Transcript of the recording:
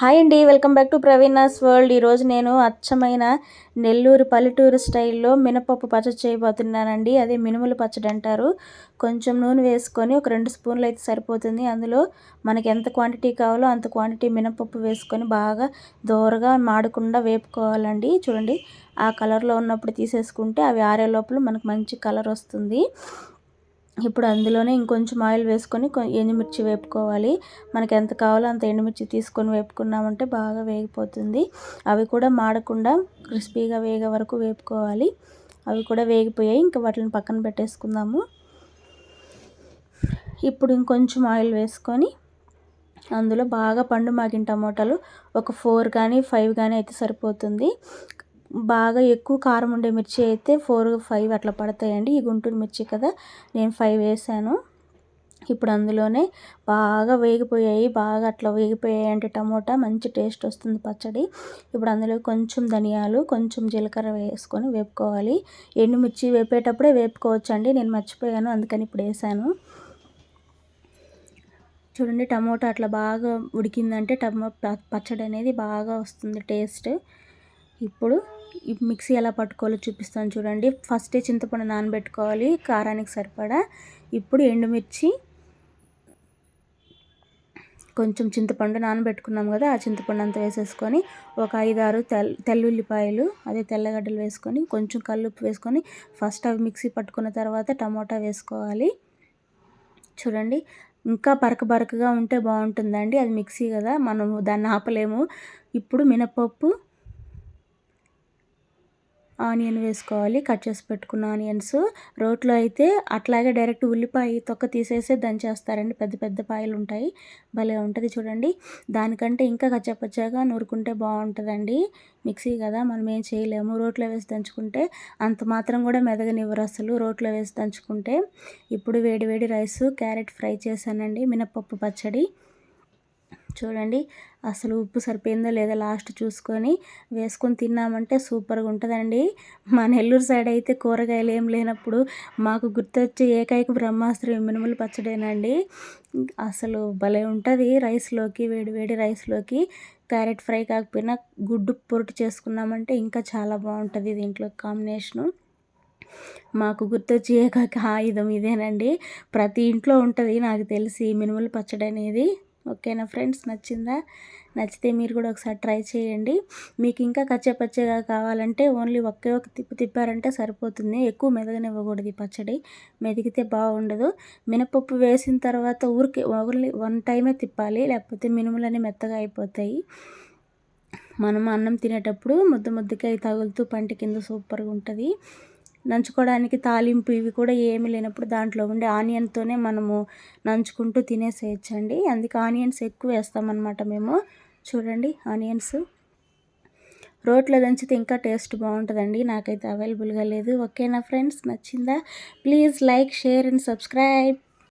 Hi అండి welcome back to Praveena's world. ఈరోజు నేను అచ్చమైన నెల్లూరు పల్లెటూరు స్టైల్లో మినపప్పు పచ్చడి చేయబోతున్నానండి. అదే మినుములు పచ్చడి అంటారు. కొంచెం నూనె వేసుకొని ఒక రెండు స్పూన్లు అయితే సరిపోతుంది. అందులో మనకి ఎంత క్వాంటిటీ కావాలో అంత క్వాంటిటీ మినపప్పు వేసుకొని బాగా దోరగా మాడకుండా వేపుకోవాలండి. చూడండి ఆ కలర్లో ఉన్నప్పుడు తీసేసుకుంటే అవి ఆరే లోపల మనకు మంచి కలర్ వస్తుంది. ఇప్పుడు అందులోనే ఇంకొంచెం ఆయిల్ వేసుకొని ఎండుమిర్చి వేపుకోవాలి. మనకి ఎంత కావాలో అంత ఎండుమిర్చి తీసుకొని వేపుకున్నామంటే బాగా వేగిపోతుంది. అవి కూడా మాడకుండా క్రిస్పీగా వేగే వరకు వేపుకోవాలి. అవి కూడా వేగిపోయాయి. ఇంకా వాటిని పక్కన పెట్టేసుకుందాము. ఇప్పుడు ఇంకొంచెం ఆయిల్ వేసుకొని అందులో బాగా పండు మాగిన టమోటాలు ఒక ఫోర్ కానీ ఫైవ్ కానీ అయితే సరిపోతుంది. బాగా ఎక్కువ కారం ఉండే మిర్చి అయితే ఫోర్ ఫైవ్ అట్లా పడతాయండి. ఈ గుంటూరు మిర్చి కదా నేను ఫైవ్ వేసాను. ఇప్పుడు అందులోనే బాగా వేగిపోయాయి బాగా అట్లా వేగిపోయాయి అంటే టమోటా మంచి టేస్ట్ వస్తుంది పచ్చడి. ఇప్పుడు అందులో కొంచెం ధనియాలు కొంచెం జీలకర్ర వేసుకొని వేపుకోవాలి. ఎండుమిర్చి వేపేటప్పుడే వేపుకోవచ్చు అండి నేను మర్చిపోయాను అందుకని ఇప్పుడు వేసాను. చూడండి టమోటా అట్లా బాగా ఉడికిందంటే టమో పచ్చడి అనేది బాగా వస్తుంది టేస్ట్. ఇప్పుడు మిక్సీ ఎలా పట్టుకోవాలో చూపిస్తాను చూడండి. ఫస్టే చింతపండు నానబెట్టుకోవాలి కారానికి సరిపడా. ఇప్పుడు ఎండుమిర్చి కొంచెం చింతపండు నానబెట్టుకున్నాం కదా ఆ చింతపండు అంతా వేసేసుకొని ఒక ఐదు ఆరు తెల్ తెల్లుల్లిపాయలు అదే తెల్లగడ్డలు వేసుకొని కొంచెం కల్లుప్పు వేసుకొని ఫస్ట్ అవి మిక్సీ పట్టుకున్న తర్వాత టమోటా వేసుకోవాలి. చూడండి ఇంకా బరక బరకగా ఉంటే బాగుంటుందండి. అది మిక్సీ కదా మనము దాన్ని ఆపలేము. ఇప్పుడు మినపప్పు ఆనియన్ వేసుకోవాలి కట్ చేసి పెట్టుకున్న ఆనియన్స్. రోట్లో అయితే అట్లాగే డైరెక్ట్ ఉల్లిపాయ తొక్క తీసేసి దంచేస్తారండి పెద్ద పెద్ద పాయలు ఉంటాయి. భలే ఉంటుంది చూడండి. దానికంటే ఇంకా కచ్చపచ్చగా నూరుకుంటే బాగుంటుందండి. మిక్సీ కదా మనం ఏం చేయలేము. రోట్లో వేసి దంచుకుంటే అంత మాత్రం కూడా మెదగనివ్వరు అసలు. రోట్లో వేసి దంచుకుంటే ఇప్పుడు వేడి వేడి రైస్ క్యారెట్ ఫ్రై చేశానండి. మినప్పప్పు పచ్చడి. చూడండి. అసలు ఉప్పు సరిపోయిందో లేదో లాస్ట్ చూసుకొని వేసుకొని తిన్నామంటే సూపర్గా ఉంటుందండి. మా నెల్లూరు సైడ్ అయితే కూరగాయలు ఏం లేనప్పుడు మాకు గుర్తొచ్చే ఏకైక బ్రహ్మాస్త్రం మినుములు పచ్చడేనండి. అసలు భలే ఉంటుంది రైస్లోకి వేడి వేడి రైస్లోకి. క్యారెట్ ఫ్రై కాకపోయినా గుడ్డు పొరుటు చేసుకున్నామంటే ఇంకా చాలా బాగుంటుంది దీంట్లో కాంబినేషను. మాకు గుర్తొచ్చి ఏకైక ఆయుధం ఇదేనండి. ప్రతి ఇంట్లో ఉంటుంది నాకు తెలిసి మినుములు పచ్చడి అనేది ఓకేనా ఫ్రెండ్స్? నచ్చిందా? నచ్చితే మీరు కూడా ఒకసారి ట్రై చేయండి. మీకు ఇంకా కచ్చపచ్చగా కావాలంటే ఓన్లీ ఒకే ఒక తిప్పు తిప్పారంటే సరిపోతుంది. ఎక్కువ మెదగనివ్వకూడదు ఈ పచ్చడి. మెదిగితే బాగుండదు. మినపప్పు వేసిన తర్వాత ఊరికి ఓన్లీ వన్ టైమే తిప్పాలి. లేకపోతే మినుములన్నీ మెత్తగా అయిపోతాయి. మనం అన్నం తినేటప్పుడు ముద్ద ముద్దకాయ తగులుతూ పంట కింద సూపర్గా ఉంటుంది. నంచుకోవడానికి తాలింపు ఇవి కూడా ఏమి లేనప్పుడు దాంట్లో ఉండే ఆనియన్తోనే మనము నంచుకుంటూ తినేసేయచ్చండి. అందుకే ఆనియన్స్ ఎక్కువ వేస్తామన్నమాట మేము. చూడండి ఆనియన్స్. రోట్లో దంచితే ఇంకా టేస్ట్ బాగుంటుందండి. నాకైతే అవైలబుల్గా లేదు. ఓకేనా ఫ్రెండ్స్? నచ్చిందా? Please like share and subscribe.